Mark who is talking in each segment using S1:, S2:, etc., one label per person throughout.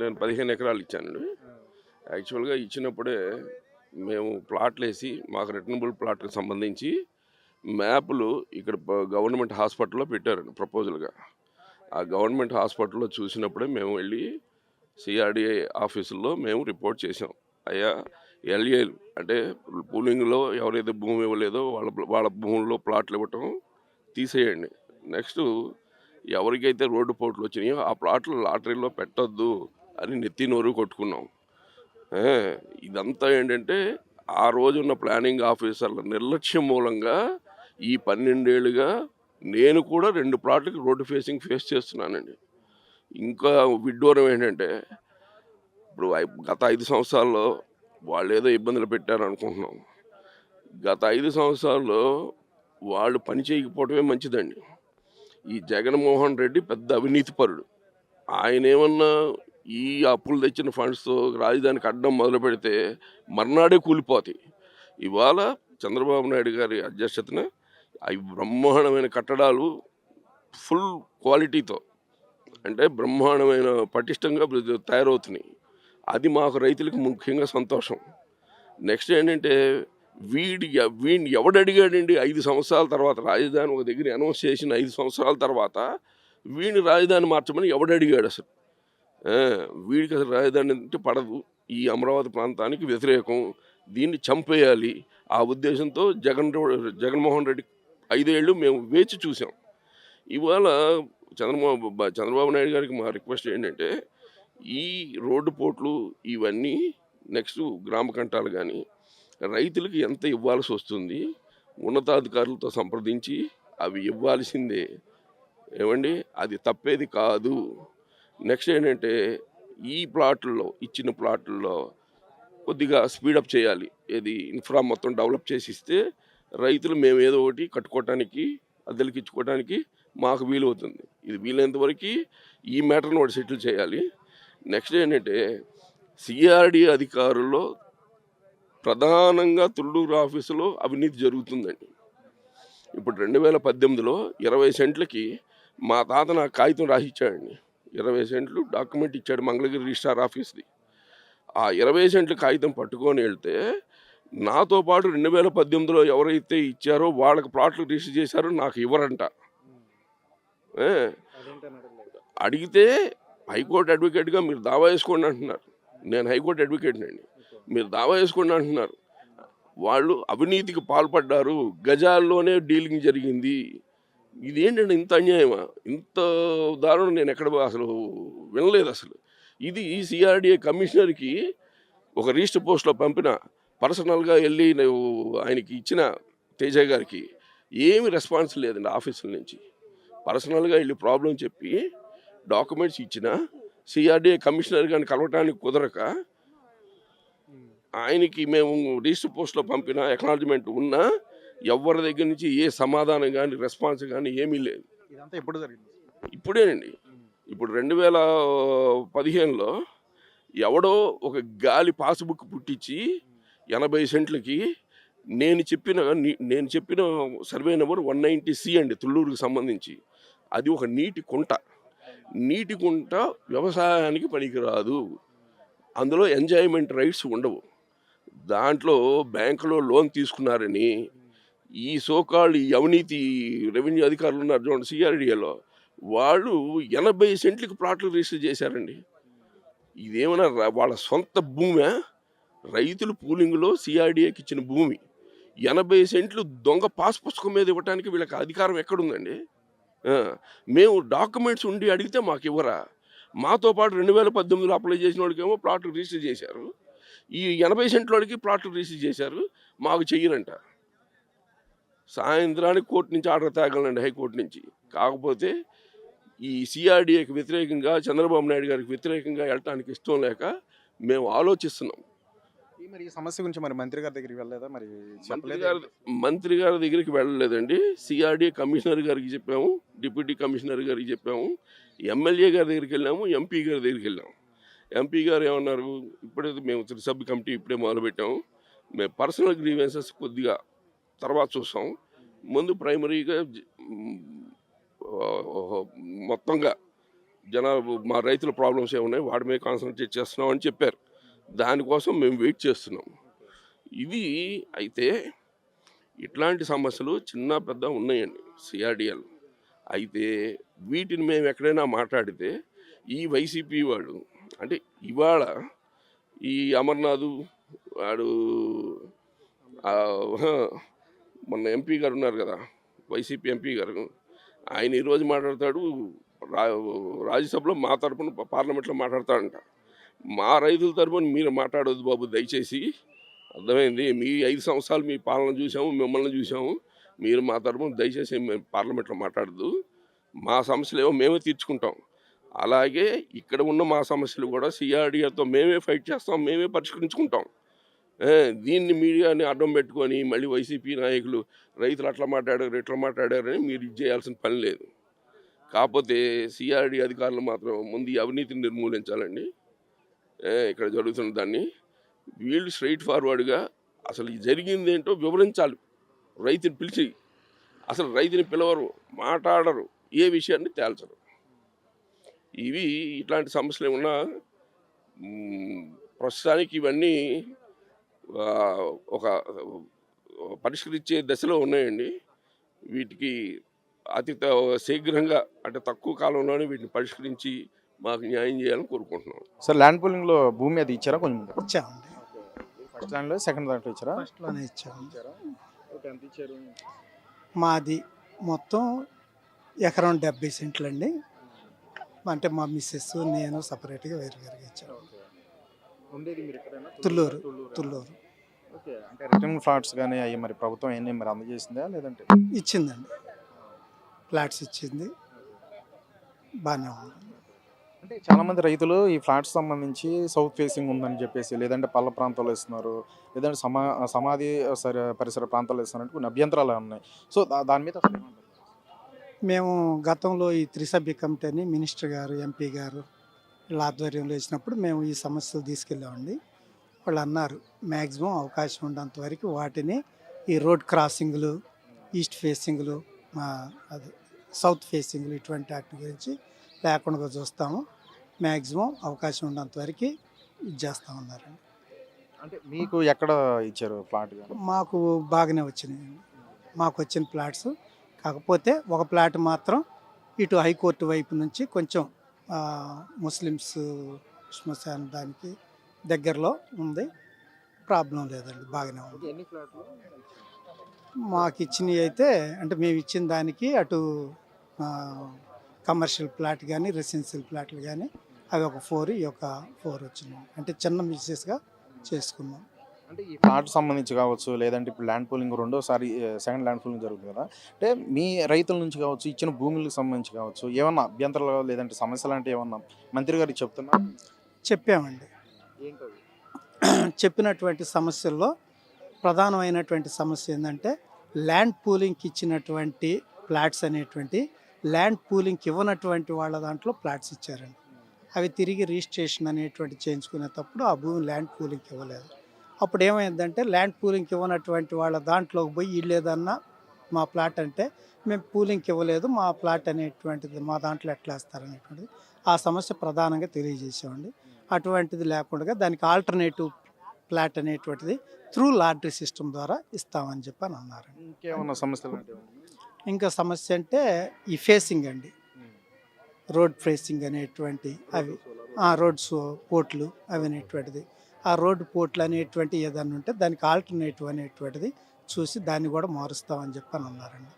S1: నేను పదిహేను ఎకరాలు ఇచ్చానండి. యాక్చువల్గా ఇచ్చినప్పుడే మేము ప్లాట్లు వేసి మాకు రిటర్నబుల్ ప్లాట్కి సంబంధించి మ్యాప్లు ఇక్కడ గవర్నమెంట్ హాస్పిటల్లో పెట్టారండి ప్రపోజల్గా. ఆ గవర్నమెంట్ హాస్పిటల్లో చూసినప్పుడే మేము వెళ్ళి సిఆర్డిఐ ఆఫీసుల్లో మేము రిపోర్ట్ చేసాం అయ్యా ఎల్ఏ అంటే పూలింగ్లో ఎవరైతే భూమి ఇవ్వలేదో వాళ్ళ వాళ్ళ భూముల్లో ప్లాట్లు ఇవ్వటం తీసేయండి. నెక్స్ట్ ఎవరికైతే రోడ్డు పోట్లు వచ్చినాయో ఆ ప్లాట్లు లాటరీలో పెట్టొద్దు. అని నెత్తి నోరు కొట్టుకున్నాం. ఇదంతా ఏంటంటే ఆ రోజున్న ప్లానింగ్ ఆఫీసర్ల నిర్లక్ష్యం మూలంగా ఈ పన్నెండేళ్ళుగా నేను కూడా రెండు ప్లాట్లకి రోడ్డు ఫేసింగ్ ఫేస్ చేస్తున్నానండి. ఇంకా విడ్డూరం ఏంటంటే ఇప్పుడు గత ఐదు సంవత్సరాల్లో వాళ్ళు ఏదో ఇబ్బందులు పెట్టారు అనుకుంటున్నాం గత ఐదు సంవత్సరాల్లో వాళ్ళు పని చేయకపోవటమే మంచిదండి. ఈ జగన్మోహన్ రెడ్డి పెద్ద అవినీతిపరుడు ఆయన ఏమన్నా ఈ అప్పులు తెచ్చిన ఫండ్స్తో రాజధాని కట్టడం మొదలు పెడితే మర్నాడే కూలిపోతాయి. ఇవాళ చంద్రబాబు నాయుడు గారి అధ్యక్షతన అవి బ్రహ్మాండమైన కట్టడాలు ఫుల్ క్వాలిటీతో అంటే బ్రహ్మాండమైన పటిష్టంగా తయారవుతున్నాయి. అది మాకు రైతులకు ముఖ్యంగా సంతోషం. నెక్స్ట్ ఏంటంటే వీడి వీడిని ఎవడడిగాడండి ఐదు సంవత్సరాల తర్వాత? రాజధాని ఒక దగ్గర అనౌన్స్ చేసిన ఐదు సంవత్సరాల తర్వాత వీడిని రాజధాని మార్చమని ఎవడడిగాడు అసలు? వీడికి అసలు రాజధాని అంటే పడదు. ఈ అమరావతి ప్రాంతానికి వ్యతిరేకం. దీన్ని చంపేయాలి. ఆ ఉద్దేశంతో జగన్ జగన్మోహన్ రెడ్డి ఐదేళ్ళు మేము వేచి చూసాం ఇవాళ చంద్రబాబు చంద్రబాబు నాయుడు గారికి మా రిక్వెస్ట్ ఏంటంటే ఈ రోడ్డు పోట్లు ఇవన్నీ నెక్స్ట్ గ్రామ కంటాలు కానీ రైతులకు ఎంత ఇవ్వాల్సి వస్తుంది ఉన్నతాధికారులతో సంప్రదించి అవి ఇవ్వాల్సిందే. ఏమండి? అది తప్పేది కాదు. నెక్స్ట్ ఏంటంటే ఈ ప్లాట్లలో ఇచ్చిన ప్లాట్లలో కొద్దిగా స్పీడప్ చేయాలి. ఏది ఇన్ఫ్రా మొత్తం డెవలప్ చేసి ఇస్తే రైతులు మేము ఏదో ఒకటి కట్టుకోవటానికి అద్దెలకి ఇచ్చుకోవడానికి మాకు వీలవుతుంది. ఇది వీలైనంతవరకు ఈ మ్యాటర్ను ఒకటి సెటిల్ చేయాలి. నెక్స్ట్ ఏంటంటే సిఆర్డి అధికారుల్లో ప్రధానంగా తుళ్ళూరు ఆఫీసులో అవినీతి జరుగుతుందండి. ఇప్పుడు రెండు వేల పద్దెనిమిదిలో ఇరవై సెంట్లకి మా తాత నాకు కాగితం రాసిచ్చాడండి. ఇరవై సెంట్లు డాక్యుమెంట్ ఇచ్చాడు మంగళగిరి రిజిస్టార్ ఆఫీస్ది. ఆ ఇరవై సెంట్లు కాగితం పట్టుకొని వెళ్తే నాతో పాటు రెండు వేల పద్దెనిమిదిలో ఎవరైతే ఇచ్చారో వాళ్ళకి ప్లాట్లు రిజిస్టర్ చేశారో నాకు ఇవ్వరంట. అడిగితే హైకోర్టు అడ్వకేట్గా మీరు దావా వేసుకోండి అంటున్నారు. నేను హైకోర్టు అడ్వకేట్ని అండి. మీరు దావా వేసుకోండి అంటున్నారు. వాళ్ళు అవినీతికి పాల్పడ్డారు. గజాల్లోనే డీలింగ్ జరిగింది. ఇది ఏంటంటే ఇంత అన్యాయమా? ఇంత దారుణం నేను ఎక్కడ అసలు వినలేదు అసలు. ఇది సిఆర్డిఏ కమిషనర్కి ఒక రిజిస్టర్ పోస్ట్లో పంపిన పర్సనల్గా వెళ్ళి నేను ఆయనకి ఇచ్చిన తేజ గారికి ఏమి రెస్పాన్స్ లేదండి ఆఫీసుల నుంచి. పర్సనల్గా వెళ్ళి ప్రాబ్లం చెప్పి డాక్యుమెంట్స్ ఇచ్చిన సిఆర్డిఏ కమిషనర్ గారిని కలవటానికి కుదరక ఆయనకి మేము రిజిస్టర్ పోస్ట్లో పంపిన ఎక్నాలజ్మెంట్ ఉన్నా ఎవరి దగ్గర నుంచి ఏ సమాధానం కానీ రెస్పాన్స్ కానీ ఏమీ లేదు.
S2: ఇదంతా ఎప్పుడు జరిగింది?
S1: ఇప్పుడేనండి. ఇప్పుడు రెండు వేల పదిహేనులో ఎవడో ఒక గాలి పాస్బుక్ పుట్టించి ఎనభై సెంట్లకి నేను చెప్పిన నేను చెప్పిన survey number one ninety C అండి తుళ్ళూరుకి సంబంధించి. అది ఒక నీటి కుంట. నీటి కుంట వ్యవసాయానికి పనికిరాదు. అందులో ఎంజాయ్మెంట్ రైట్స్ ఉండవు. దాంట్లో బ్యాంకులో లోన్ తీసుకున్నారని ఈ సోకాళ్ళు ఈ అవినీతి రెవెన్యూ అధికారులు ఉన్నారు చూడండి సిఆర్డిఏలో. వాళ్ళు ఎనభై సెంట్లకు ప్లాట్లు రిజిస్టర్ చేశారండి. ఇదేమైనా వాళ్ళ సొంత భూమే? రైతులు పూలింగ్లో సిఆర్డిఏకి ఇచ్చిన భూమి. ఎనభై సెంట్లు దొంగ పాస్ పుస్తకం మీద ఇవ్వడానికి వీళ్ళకి అధికారం ఎక్కడుందండి? మేము డాక్యుమెంట్స్ ఉండి అడిగితే మాకు ఇవ్వరా? మాతో పాటు రెండు వేల పద్దెనిమిదిలో అప్లై చేసిన వాళ్ళకేమో ప్లాట్లు రిజిస్టర్ చేశారు. ఈ ఎనభై సెంట్ల వాడికి ప్లాట్లు రిజిస్టర్ చేశారు. మాకు చెయ్యరంట. సాయంత్రానికి కోర్టు నుంచి ఆర్డర్ తేగలండి హైకోర్టు నుంచి. కాకపోతే ఈ సిఆర్డీఏకి వ్యతిరేకంగా చంద్రబాబు నాయుడు గారికి వ్యతిరేకంగా వెళ్ళటానికి ఇష్టం లేక మేము ఆలోచిస్తున్నాం.
S2: ఈ మరి ఈ సమస్య గురించి మరి మంత్రి గారి దగ్గరికి వెళ్ళలేదా? మరి
S1: మంత్రి గారి మంత్రి గారి దగ్గరికి వెళ్ళలేదండి. సిఆర్డీ కమిషనర్ గారికి చెప్పాము డిప్యూటీ కమిషనర్ గారికి చెప్పాము ఎమ్మెల్యే గారి దగ్గరికి వెళ్ళాము ఎంపీ గారి దగ్గరికి వెళ్ళాము ఎంపీ గారు ఏమన్నారు? ఇప్పుడే మేము సబ్ కమిటీ ఇప్పుడే మొదలుపెట్టాము. మేము పర్సనల్ గ్రీవెన్సెస్ కొద్దిగా తర్వాత చూస్తాం. ముందు ప్రైమరీగా మొత్తంగా జనాభా మా రైతుల ప్రాబ్లమ్స్ ఏమున్నాయి వాడి మీద కాన్సన్ట్రేట్ చేస్తున్నాం అని చెప్పారు. దానికోసం మేము వెయిట్ చేస్తున్నాం. ఇవి అయితే ఇట్లాంటి సమస్యలు చిన్న పెద్ద ఉన్నాయండి సిఆర్డిఎల్. అయితే వీటిని మేము ఎక్కడైనా మాట్లాడితే ఈ వైసీపీ వాడు అంటే ఇవాళ ఈ అమర్నాథ్ వాడు మొన్న ఎంపీ గారు ఉన్నారు కదా వైసీపీ ఎంపీ గారు ఆయన ఈరోజు మాట్లాడతాడు రా రాజ్యసభలో మా తరపున పార్లమెంట్లో మాట్లాడతాడంట. మా రైతుల తరపున మీరు మాట్లాడొద్దు బాబు దయచేసి. అర్థమైంది? మీ ఐదు సంవత్సరాలు మీ పాలన చూసాము మిమ్మల్ని చూసాము. మీరు మా తరపున దయచేసి మేము పార్లమెంట్లో మాట్లాడద్దు. మా సమస్యలు ఏమో మేమే తీర్చుకుంటాం. అలాగే ఇక్కడ ఉన్న మా సమస్యలు కూడా సిఆర్డిఆర్తో మేమే ఫైట్ చేస్తాం మేమే పరిష్కరించుకుంటాం. దీన్ని మీడియాని అడ్డం పెట్టుకొని మళ్ళీ వైసీపీ నాయకులు రైతులు అట్లా మాట్లాడారు ఇట్లా మాట్లాడారని మీరు ఇది చేయాల్సిన పని లేదు. కాకపోతే సిఆర్డి అధికారులు మాత్రం ముందు ఈ అవినీతిని నిర్మూలించాలండి. ఇక్కడ జరుగుతున్న దాన్ని. వీళ్ళు స్ట్రైట్ ఫార్వర్డ్గా అసలు జరిగింది ఏంటో వివరించాలి. రైతుని పిలిచి అసలు రైతుని పిలవరు మాట్లాడరు ఏ విషయాన్ని తేల్చరు. ఇవి ఇట్లాంటి సమస్యలు ఏమన్నా ప్రస్తుతానికి ఇవన్నీ ఒక పరిష్కరించే దశలో ఉన్నాయండి. వీటికి అతి త- శీఘ్రంగా అంటే తక్కువ కాలంలోనే వీటిని పరిష్కరించి మాకు న్యాయం చేయాలని కోరుకుంటున్నాం.
S2: సార్ ల్యాండ్ పూలింగ్లో భూమి అది ఇచ్చారా కొంచెం?
S3: ఇచ్చామండి.
S2: ఫస్ట్ ల్యాండ్లో సెకండ్ దాంట్లో ఇచ్చారా?
S3: ఫస్ట్లోనే ఇచ్చాము మాది మొత్తం ఎకరం డెబ్బై సెంట్లు అండి అంటే మా మిస్సెస్ నేను సపరేట్గా వేరు వేరుగా ఇచ్చాను
S2: ఉండేది మీరు ఎక్కడైనా
S3: తుళ్ళూరు తుళ్ళూరు?
S2: ఓకే అంటే రిటర్న్ ఫ్లాట్స్ కానీ అవి మరి ప్రభుత్వం ఏంటి మరి అందజేసిందా లేదంటే?
S3: ఇచ్చిందండి. ఫ్లాట్స్ ఇచ్చింది. బాగానే ఉంది.
S2: అంటే చాలా మంది రైతులు ఈ ఫ్లాట్స్ సంబంధించి సౌత్ ఫేసింగ్ ఉందని చెప్పేసి లేదంటే పల్ల ప్రాంతాల్లో ఇస్తున్నారు లేదంటే సమా సమాధి సరి పరిసర ప్రాంతాల్లో ఇస్తున్నారు కొన్ని అభ్యంతరాలు ఉన్నాయి. సో దాని మీద?
S3: మేము గతంలో ఈ త్రిసభ్య కమిటీని మినిస్టర్ గారు ఎంపీ గారు వీళ్ళ ఆధ్వర్యంలో వేసినప్పుడు మేము ఈ సమస్యలు తీసుకెళ్ళామండి. వాళ్ళు అన్నారు మ్యాక్సిమం అవకాశం ఉన్నంత వరకు వాటిని ఈ రోడ్ క్రాసింగ్లు ఈస్ట్ ఫేసింగ్లు మా అది సౌత్ ఫేసింగ్లు ఇటువంటి వాటి గురించి లేకుండా చూస్తాము. మ్యాక్సిమం అవకాశం ఉన్నంత వరకు ఇది చేస్తామన్నారండి
S2: అంటే మీకు ఎక్కడ ఇచ్చారు కానీ?
S3: మాకు బాగానే వచ్చినాయి. మాకు వచ్చిన ప్లాట్స్. కాకపోతే ఒక ప్లాట్ మాత్రం ఇటు హైకోర్టు వైపు నుంచి కొంచెం ముస్లిమ్స్ శ్మశాన దానికి దగ్గరలో ఉంది. ప్రాబ్లం లేదండి బాగానే ఉంది. మాకు ఇచ్చినవి అయితే అంటే మేము ఇచ్చిన దానికి అటు కమర్షియల్ ప్లాట్ కానీ రెసిడెన్షియల్ ప్లాట్లు కానీ అవి ఒక ఫోర్ ఈ ఒక ఫోర్ వచ్చినాయి. అంటే చిన్న మిస్సెస్గా చేసుకున్నాం.
S2: అంటే ఈ ఫ్లాట్ సంబంధించి కావచ్చు లేదంటే ఇప్పుడు ల్యాండ్ పూలింగ్ రెండోసారి సెకండ్ ల్యాండ్ పూలింగ్ జరుగుతుంది కదా. అంటే మీ రైతుల నుంచి కావచ్చు ఇచ్చిన భూములకు సంబంధించి కావచ్చు ఏమన్నా అభ్యంతరాలు లేదంటే సమస్యలు అంటే ఏమన్నా మంత్రి గారికి చెప్తున్నా
S3: చెప్పామండి. చెప్పినటువంటి సమస్యల్లో ప్రధానమైనటువంటి సమస్య ఏంటంటే ల్యాండ్ పూలింగ్కి ఇచ్చినటువంటి ప్లాట్స్ అనేటువంటి ల్యాండ్ పూలింగ్కి ఇవ్వనటువంటి వాళ్ళ దాంట్లో ప్లాట్స్ ఇచ్చారండి. అవి తిరిగి రిజిస్ట్రేషన్ అనేటువంటి చేయించుకునేటప్పుడు ఆ భూమి ల్యాండ్ పూలింగ్కి ఇవ్వలేదు. అప్పుడు ఏమైందంటే ల్యాండ్ పూలింగ్కి ఇవ్వనటువంటి వాళ్ళ దాంట్లోకి పోయి ఏదన్నా మా ప్లాట్ అంటే మేము పూలింగ్కి ఇవ్వలేదు మా ప్లాట్ అనేటువంటిది మా దాంట్లో ఎట్లా వేస్తారనేటువంటిది ఆ సమస్య ప్రధానంగా తెలియజేసామండి అటువంటిది లేకుండా దానికి ఆల్టర్నేటివ్ ప్లాట్ అనేటువంటిది త్రూ లాటరీ సిస్టమ్ ద్వారా ఇస్తామని చెప్పి అని అన్నారు.
S2: ఇంకేమన్నా సమస్యలు?
S3: ఇంకా సమస్య అంటే ఈ ఫేసింగ్ అండి. రోడ్ ఫేసింగ్ అనేటువంటి అవి రోడ్స్ పోర్ట్లు అవి అనేటువంటిది. ఆ రోడ్డు పోర్ట్లు అనేటువంటి ఏదన్నా ఉంటే దానికి ఆల్టర్నేటివ్ అనేటువంటిది చూసి దాన్ని కూడా మారుస్తామని చెప్పి అని అన్నారండి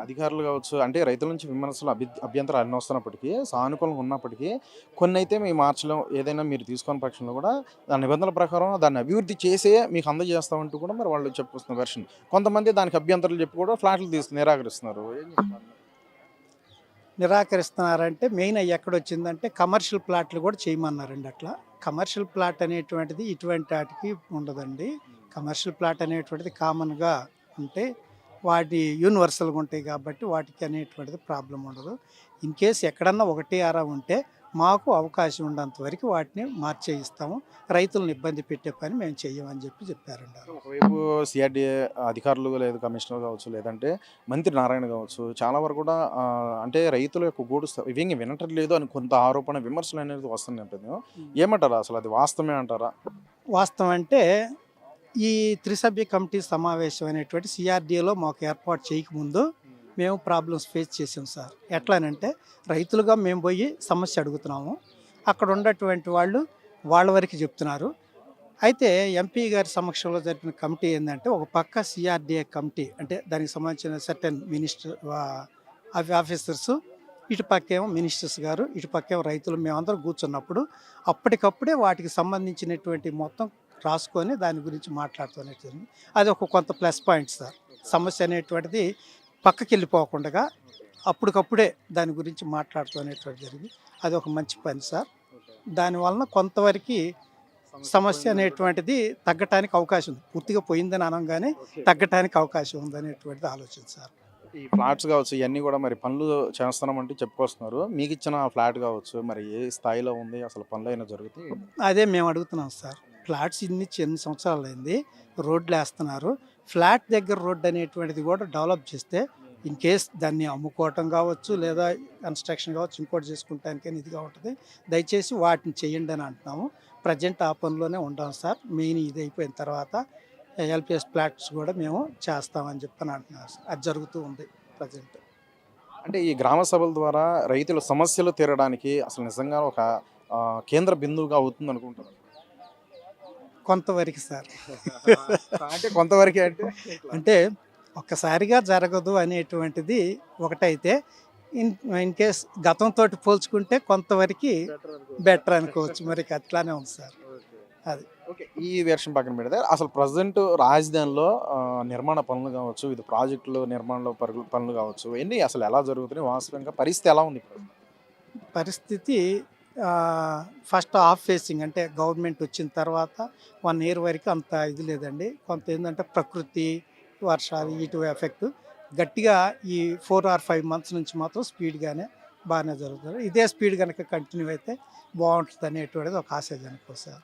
S2: అధికారులు కావచ్చు అంటే రైతుల నుంచి విమర్శలు అభి అభ్యంతరాలు అన్ని వస్తున్నప్పటికీ సానుకూలంగా ఉన్నప్పటికీ కొన్ని అయితే మీ మార్చడం ఏదైనా మీరు తీసుకున్న పక్షంలో కూడా దాని నిబంధనల ప్రకారం దాన్ని అభివృద్ధి చేసే మీకు అందజేస్తామంటూ కూడా మరి వాళ్ళు చెప్పుస్తున్న వెర్షన్ కొంతమంది దానికి అభ్యంతరాలు చెప్పి కూడా ఫ్లాట్లు తీసుకు నిరాకరిస్తున్నారు?
S3: నిరాకరిస్తున్నారంటే మెయిన్ అయ్యి ఎక్కడ వచ్చిందంటే కమర్షియల్ ప్లాట్లు కూడా చేయమన్నారండి అట్లా. కమర్షియల్ ప్లాట్ అనేటువంటిది ఇటువంటి వాటికి ఉండదండి. కమర్షియల్ ప్లాట్ అనేటువంటిది కామన్గా ఉంటే వాటి యూనివర్సల్గా ఉంటాయి కాబట్టి వాటికి అనేటువంటిది ప్రాబ్లం ఉండదు. ఇన్ కేస్ ఎక్కడన్నా ఒకటి అరా ఉంటే మాకు అవకాశం ఉన్నంత వరకు వాటిని మార్చేయిస్తాము. రైతులను ఇబ్బంది పెట్టే పని మేము చెయ్యమని చెప్పి చెప్పారండి
S2: ఒకవైపు సిఆర్డీఏ అధికారులు లేదు కమిషనర్ కావచ్చు లేదంటే మంత్రి నారాయణ కావచ్చు చాలా వరకు కూడా అంటే రైతుల యొక్క గూడు ఇవి ఇంక వినటం లేదు అని కొంత ఆరోపణ విమర్శలు అనేది వస్తున్న నేపథ్యం ఏమంటారా అసలు అది వాస్తవమే అంటారా?
S3: వాస్తవం అంటే ఈ త్రిసభ్య కమిటీ సమావేశం అనేటువంటి సిఆర్డీఏలో మాకు ఏర్పాటు చేయకముందు మేము ప్రాబ్లమ్స్ ఫేస్ చేసాం సార్ ఎట్లానంటే రైతులుగా మేము పోయి సమస్య అడుగుతున్నాము. అక్కడ ఉన్నటువంటి వాళ్ళు వాళ్ళ వరకు చెప్తున్నారు. అయితే ఎంపీ గారి సమక్షంలో జరిపిన కమిటీ ఏంటంటే ఒక పక్క సిఆర్డిఏ కమిటీ అంటే దానికి సంబంధించిన సర్టెన్ మినిస్టర్ ఆఫీసర్స్ ఇటు పక్కేమో మినిస్టర్స్ గారు ఇటు పక్కేమో రైతులు మేమందరం కూర్చున్నప్పుడు అప్పటికప్పుడే వాటికి సంబంధించినటువంటి మొత్తం రాసుకొని దాని గురించి మాట్లాడుతున్నట్టు అది ఒక కొంత ప్లస్ పాయింట్ సార్ సమస్య అనేటువంటిది పక్కకి వెళ్ళిపోకుండా అప్పటికప్పుడే దాని గురించి మాట్లాడుతున్నటువంటి జరిగింది. అది ఒక మంచి పని సార్. దానివలన కొంతవరకు సమస్య అనేటువంటిది తగ్గటానికి అవకాశం ఉంది. పూర్తిగా పోయిందని అనగానే తగ్గటానికి అవకాశం ఉంది అనేటువంటిది ఆలోచన సార్.
S2: ఈ ఫ్లాట్స్ కావచ్చు ఇవన్నీ కూడా మరి పనులు చేస్తున్నామంటే చెప్పుకొస్తున్నారు. మీకు ఇచ్చిన ఫ్లాట్ కావచ్చు మరి ఏ స్థాయిలో ఉంది అసలు పనులు అయినా జరుగుతాయి?
S3: అదే మేము అడుగుతున్నాం సార్. ఫ్లాట్స్ ఇన్ని ఎన్ని సంవత్సరాలు అయింది రోడ్లు వేస్తున్నారు ఫ్లాట్ దగ్గర రోడ్ అనేటువంటిది కూడా డెవలప్ చేస్తే ఇన్ కేస్ దాన్ని అమ్ముకోవటం కావచ్చు లేదా కన్స్ట్రక్షన్ కావచ్చు ఇంకోటి చేసుకుంటానికైనా ఇదిగా ఉంటుంది. దయచేసి వాటిని చేయండి అని అంటున్నాము. ప్రజెంట్ ఆ పనిలోనే ఉంటాం సార్. మెయిన్ ఇది అయిపోయిన తర్వాత ఎల్పిఎస్ ఫ్లాట్స్ కూడా మేము చేస్తామని చెప్పని అంటున్నారు సార్. అది జరుగుతూ ఉంది ప్రజెంట్.
S2: అంటే ఈ గ్రామ సభల ద్వారా రైతుల సమస్యలు తీరడానికి అసలు నిజంగా ఒక కేంద్ర బిందువుగా అవుతుంది అనుకుంటున్నాను
S3: కొంతవరకు సార్.
S2: అంటే కొంతవరకే అంటే
S3: అంటే ఒక్కసారిగా జరగదు అనేటువంటిది ఒకటైతే ఇన్ ఇన్ కేస్ గతంతో పోల్చుకుంటే కొంతవరకు బెటర్ అనుకోవచ్చు. మరి అట్లానే ఉంది సార్. అది.
S2: ఓకే. ఈ వెర్షన్ పక్కన పెడితే అసలు ప్రజెంట్ రాజధానిలో నిర్మాణ పనులు కావచ్చు ఇది ప్రాజెక్టులు నిర్మాణంలో పరుగులు పనులు కావచ్చు ఇవన్నీ అసలు ఎలా జరుగుతున్నాయి? వాస్తవంగా పరిస్థితి ఎలా ఉంది
S3: పరిస్థితి ఫస్ట్ ఆఫ్ ఫేసింగ్ అంటే గవర్నమెంట్ వచ్చిన తర్వాత వన్ ఇయర్ వరకు అంత ఇది లేదండి. కొంత ఏంటంటే ప్రకృతి వర్షాలు ఇటు ఎఫెక్ట్ గట్టిగా ఈ ఫోర్ ఆర్ ఫైవ్ మంత్స్ నుంచి మాత్రం స్పీడ్గానే బాగానే జరుగుతుంది. ఇదే స్పీడ్ కనుక కంటిన్యూ అయితే బాగుంటుంది అనేటువంటిది ఒక ఆశాజనకం సార్.